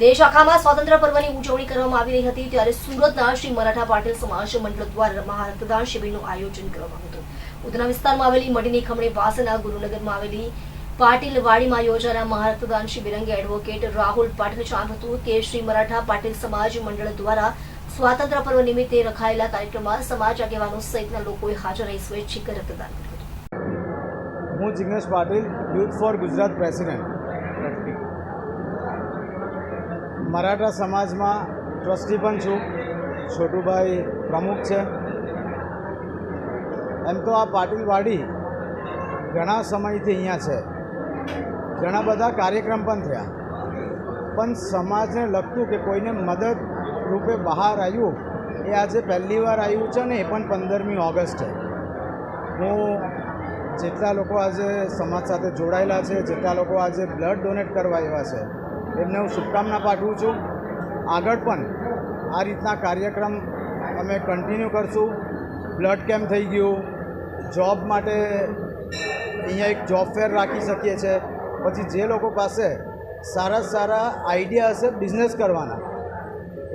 દેશ આખામાં સ્વાતંત્ર્ય પર્વની ઉજવણી કરવામાં આવી રહી હતી ત્યારે સુરતના શ્રી મરાઠા પાટીલ સમાજ મંડળ દ્વારા મહારક્તદાન શિબિરનું આયોજન કરવામાં હતું. ઉધના વિસ્તારમાં આવેલી મડીની ખમણી વાસના ગુરુનગરમાં આવેલી પાટીલ વાડીમાં યોજાનાર મહારક્તદાન શિબિર અંગે એડવોકેટ રાહુલ પાટીલ જણાવ્યું હતું કે શ્રી મરાઠા પાટીલ સમાજ મંડળ દ્વારા સ્વાતંત્ર્ય પર્વ નિમિત્તે રખાયેલા કાર્યક્રમમાં સમાજ આગેવાનો સહિતના લોકોએ હાજર રહી સ્વૈચ્છિક રક્તદાન કર્યું હું Jignesh Patil, youth for Gujarat president. Maratha સમાજમાં ટ્રસ્ટી પણ છું. છોટુભાઈ પ્રમુખ છે. એમ તો આ પાટીલવાડી ઘણા સમયથી અહીંયા છે. ઘણા બધા કાર્યક્રમ પણ થયા. પણ સમાજને લગતું કે કોઈને મદદ રૂપે બહાર આવ્યું, એ આજે પહેલી વાર આવ્યું છે ને એ પણ પંદરમી ઓગસ્ટે હું જેટલા લોકો આજે સમાજ સાથે જોડાયેલા છે, જેટલા લોકો આજે બ્લડ ડોનેટ કરવા આવ્યા છે એમને હું શુભકામના પાઠવું છું. આગળ પણ આ રીતના કાર્યક્રમ અમે કન્ટિન્યુ કરશું. બ્લડ કેમ્પ થઈ ગયું. જોબ માટે અહીંયા એક જોબ ફેર રાખી શકીએ છીએ પછી જે લોકો પાસે સારા સારા આઈડિયા હશે બિઝનેસ કરવાના,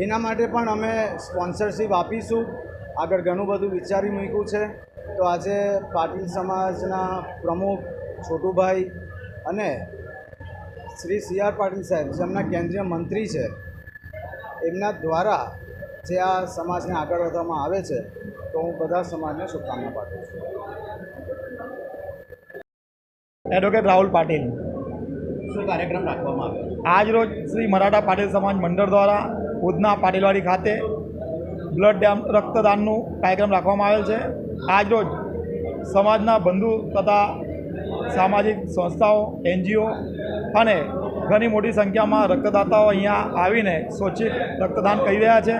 એના માટે પણ અમે સ્પોન્સરશિપ આપીશું. આગળ ઘણું બધું વિચારી મૂક્યું છે. તો આજે પાટીલ સમાજના પ્રમુખ છોટુભાઈ અને શ્રી સી આર પાટીલ સાહેબ જેમના કેન્દ્રીય મંત્રી છે એમના દ્વારા જે આ સમાજને આગળ વધવામાં આવે છે તો હું બધા સમાજને શુભકામના પાઠવું છું. એડવોકેટ રાહુલ પાટીલ. શું કાર્યક્રમ રાખવામાં આવ્યો? આજ રોજ શ્રી મરાઠા પાટીલ સમાજ મંડળ દ્વારા ઉધના પાટીલવાડી ખાતે બ્લડ ડેમ રક્તદાનનું કાર્યક્રમ રાખવામાં આવેલ છે. આજ રોજ સમાજના બંધુ તથા સામાજિક સંસ્થાઓ, એનજીઓ અને ઘણી મોટી સંખ્યામાં રક્તદાતાઓ અહીંયા આવીને સ્વચ્છિત રક્તદાન કરી રહ્યા છે.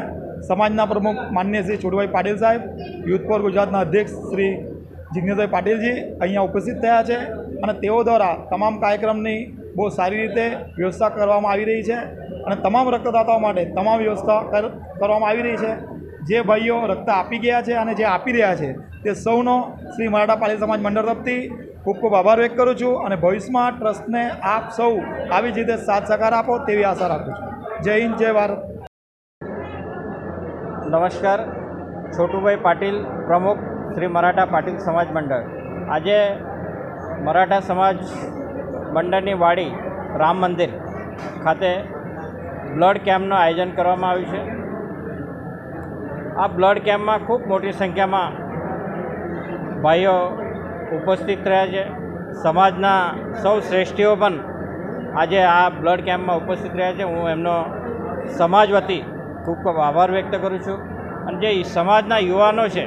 સમાજના પ્રમુખ માન્ય શ્રી છોટુભાઈ પાટીલ સાહેબ, યુથ ફોર ગુજરાતના અધ્યક્ષ શ્રી જિજ્ઞેશભાઈ પાટીલજી અહીંયા ઉપસ્થિત થયા છે અને તેઓ દ્વારા તમામ કાર્યક્રમની બહુ સારી રીતે વ્યવસ્થા કરવામાં આવી રહી છે અને તમામ રક્તદાતાઓ માટે તમામ વ્યવસ્થા કર- કરવામાં આવી રહી છે. જે ભાઈઓ રક્ત આપી ગયા છે અને જે આપી રહ્યા છે તે સૌનો શ્રી મરાઠા પાટીલ સમાજ મંડળ તરફથી ખૂબ ખૂબ આભાર વ્યક્ત કરું છું અને ભવિષ્યમાં ટ્રસ્ટને આપ સૌ આવી જ રીતે સાથ સહકાર આપો તેવી આશા રાખું છું. જય હિન્દ, જય ભારત. નમસ્કાર, છોટુભાઈ પાટીલ પ્રમુખ શ્રી મરાઠા પાટીલ સમાજ મંડળ. આજે મરાઠા સમાજ મંડળની વાડી રામ મંદિર ખાતે બ્લડ કેમ્પનું આયોજન કરવામાં આવ્યું છે. આ બ્લડ કેમ્પમાં ખૂબ મોટી સંખ્યામાં ભાઈઓ ઉપસ્થિત રહ્યા છે. સમાજના સૌ શ્રેષ્ઠીઓ પણ આજે આ બ્લડ કેમ્પમાં ઉપસ્થિત રહ્યા છે. હું એમનો સમાજ વતી ખૂબ ખૂબ આભાર વ્યક્ત કરું છું. અને જે સમાજના યુવાનો છે,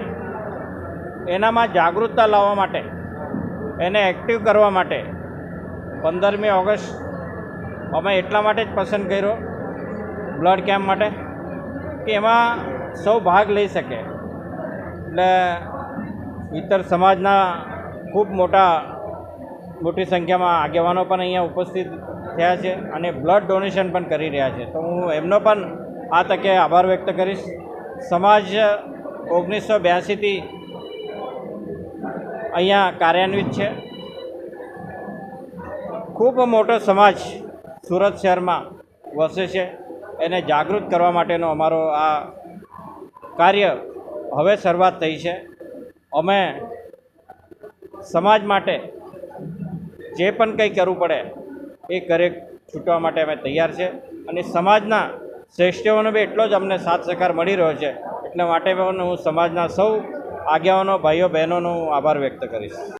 એનામાં જાગૃતતા લાવવા માટે, એને એક્ટિવ કરવા માટે પંદરમી ઓગસ્ટ અમે એટલા માટે જ પસંદ કર્યો બ્લડ કેમ્પ માટે કે એમાં સૌ ભાગ લઈ શકે. એટલે ઇતર સમાજના ખૂબ મોટા, મોટી સંખ્યામાં આગેવાનો પણ અહીંયા ઉપસ્થિત થયા છે અને બ્લડ ડોનેશન પણ કરી રહ્યા છે. તો હું એમનો પણ આ તકે આભાર વ્યક્ત કરીશ. સમાજ ઓગણીસો બ્યાસીથી અહીંયા કાર્યાન્વિત છે. ખૂબ મોટો સમાજ સુરત શહેરમાં વસે છે. એને જાગૃત કરવા માટેનો અમારો આ કાર્ય હવે શરૂઆત થઈ છે. અમે સમાજ માટે જે પણ કંઈ કરવું પડે, એ કરે છૂટવા માટે અમે તૈયાર છે. અને સમાજના શ્રેષ્ઠીઓનો બી એટલો જ અમને સાથ સહકાર મળી રહ્યો છે. એટલા માટે પણ હું સમાજના સૌ આગેવાનો, ભાઈઓ, બહેનોનો હું આભાર વ્યક્ત કરીશ.